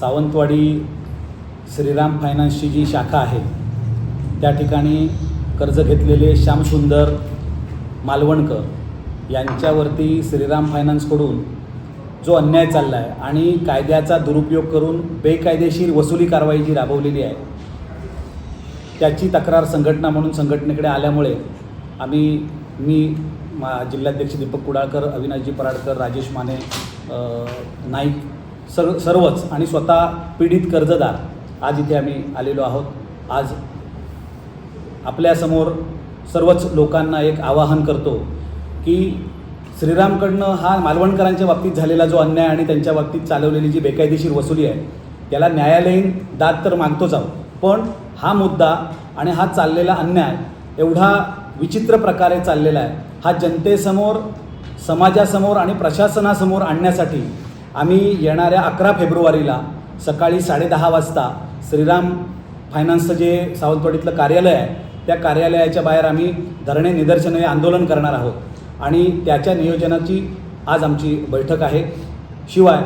सावंतवाडी श्रीराम फायनान्सची जी शाखा आहे त्या ठिकाणी कर्ज घेतलेले श्यामसुंदर मालवणकर यांच्यावरती श्रीराम फायनान्सकडून जो अन्याय चालला आहे आणि कायद्याचा दुरुपयोग करून बेकायदेशीर वसुली कारवाई जी राबवलेली आहे त्याची तक्रार संघटना म्हणून संघटनेकडे आल्यामुळे आम्ही मी मा जिल्हाध्यक्ष दीपक कुडाळकर अविनाशजी पराडकर राजेश माने नाईक सर्व सर्वच आणि स्वतः पीडित कर्जदार. आज इथे आम्ही आलेलो आहोत. आज आपल्यासमोर सर्वच लोकांना एक आवाहन करतो की श्रीरामकडनं हा मालवणकरांच्या बाबतीत झालेला जो अन्याय आणि त्यांच्या बाबतीत चालवलेली जी बेकायदेशीर वसुली आहे त्याला न्यायालयीन दाद तर मागतोच आहोत. पण हा मुद्दा आणि हा चाललेला अन्याय एवढा विचित्र प्रकारे चाललेला आहे. हा जनतेसमोर समाजासमोर आणि प्रशासनासमोर आणण्यासाठी आम्ही येणाऱ्या अकरा फेब्रुवारीला सकाळी साडेदहा वाजता श्रीराम फायनान्सचं जे सावंतवाडीतलं कार्यालय आहे त्या कार्यालयाच्या बाहेर आम्ही धरणे निदर्शने आंदोलन करणार आहोत. आणि त्याच्या नियोजनाची आज आमची बैठक आहे. शिवाय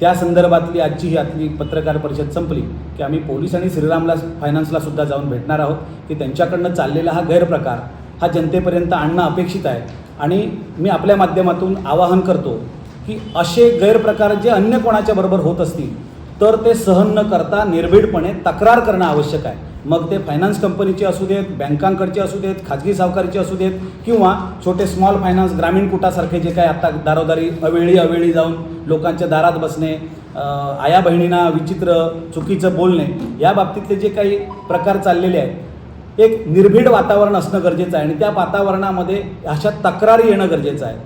त्या संदर्भातली आजची ही आपली पत्रकार परिषद संपली की आम्ही पोलीस आणि श्रीरामला फायनान्सला सुद्धा जाऊन भेटणार आहोत की त्यांच्याकडनं चाललेला हा गैरप्रकार हा जनतेपर्यंत आणणं अपेक्षित आहे. आणि मी आपल्या माध्यमातून आवाहन करतो की असे गैरप्रकार जे अन्य कोणाच्या बरोबर होत असतील तर ते सहन न करता निर्भीडपणे तक्रार करणं आवश्यक आहे. मग ते फायनान्स कंपनीचे असू देत बँकांकडचे असू देत खाजगी सावकारीचे असू देत किंवा छोटे स्मॉल फायनान्स ग्रामीण कुटासारखे जे काय आता दारोदारी अवेळी अवेळी जाऊन लोकांच्या दारात बसणे आया बहिणींना विचित्र चुकीचं बोलणे या बाबतीतले जे काही प्रकार चाललेले आहेत एक निर्भीड वातावरण असणं गरजेचं आहे आणि त्या वातावरणामध्ये अशा तक्रारी येणं गरजेचं आहे.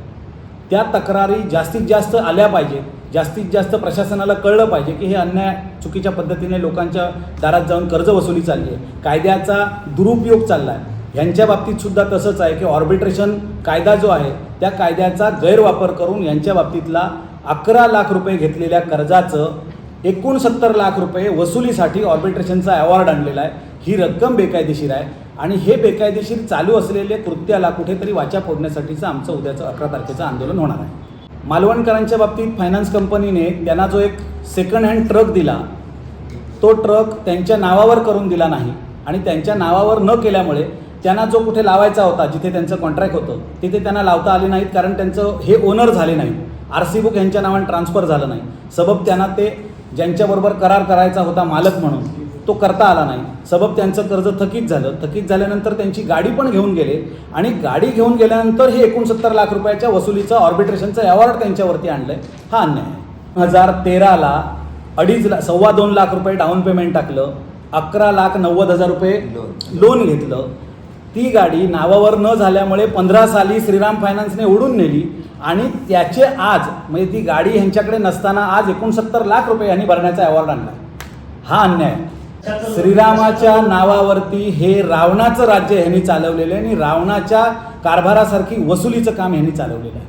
त्या तक्रारी जास्तीत जास्त आल्या पाहिजेत. जास्तीत जास्त प्रशासनाला कळलं पाहिजे की हे अन्याय चुकीच्या पद्धतीने लोकांच्या दारात जाऊन कर्ज वसुली चालली आहे. कायद्याचा दुरुपयोग चालला आहे ह्यांच्या बाबतीत सुद्धा तसंच आहे की ऑर्बिट्रेशन कायदा जो आहे त्या कायद्याचा गैरवापर करून यांच्या बाबतीतला अकरा लाख रुपये घेतलेल्या कर्जाचं एकोणसत्तर लाख रुपये वसुलीसाठी ऑर्बिट्रेशनचा अवॉर्ड आणलेला आहे. ही रक्कम बेकायदेशीर आहे. आणि हे बेकायदेशीर चालू असलेले कृत्याला कुठेतरी वाचा फोडण्यासाठीचं आमचं उद्याचं अकरा तारखेचं आंदोलन होणार आहे. मालवणकरांच्या बाबतीत फायनान्स कंपनीने त्यांना जो एक सेकंड हँड ट्रक दिला तो ट्रक त्यांच्या नावावर करून दिला नाही आणि त्यांच्या नावावर न केल्यामुळे त्यांना जो कुठे लावायचा होता जिथे त्यांचं कॉन्ट्रॅक्ट होतं तिथे त्यांना लावता आले नाहीत कारण त्यांचं हे ओनर झाले नाही आर सी बुक यांच्या नावाने ट्रान्सफर झालं नाही. सबब त्यांना ते ज्यांच्याबरोबर करार करायचा होता मालक म्हणून तो करता आला नाही. सबब त्यांचं कर्ज थकीत झालं. थकीत झाल्यानंतर त्यांची गाडी पण घेऊन गेले. आणि गाडी घेऊन गेल्यानंतर हे एकोणसत्तर लाख रुपयाच्या वसुलीचं ऑर्बिट्रेशनचं अवॉर्ड त्यांच्यावरती आणलं आहे हा अन्याय. आहे हजार तेराला अडीच ला सव्वा दोन लाख रुपये डाऊन पेमेंट टाकलं. अकरा लाख नव्वद हजार रुपये लोन घेतलं. ती गाडी नावावर न झाल्यामुळे पंधरा साली श्रीराम फायनान्सने ओढून नेली. आणि त्याचे आज म्हणजे ती गाडी ह्यांच्याकडे नसताना आज एकोणसत्तर लाख रुपये यांनी भरण्याचा अवॉर्ड आणला. हा अन्याय. आहे. श्रीरामाच्या नावावरती हे रावणाचं राज्य ह्यांनी चालवलेलं आहे आणि रावणाच्या कारभारासारखी वसुलीचं काम ह्यांनी चालवलेलं आहे.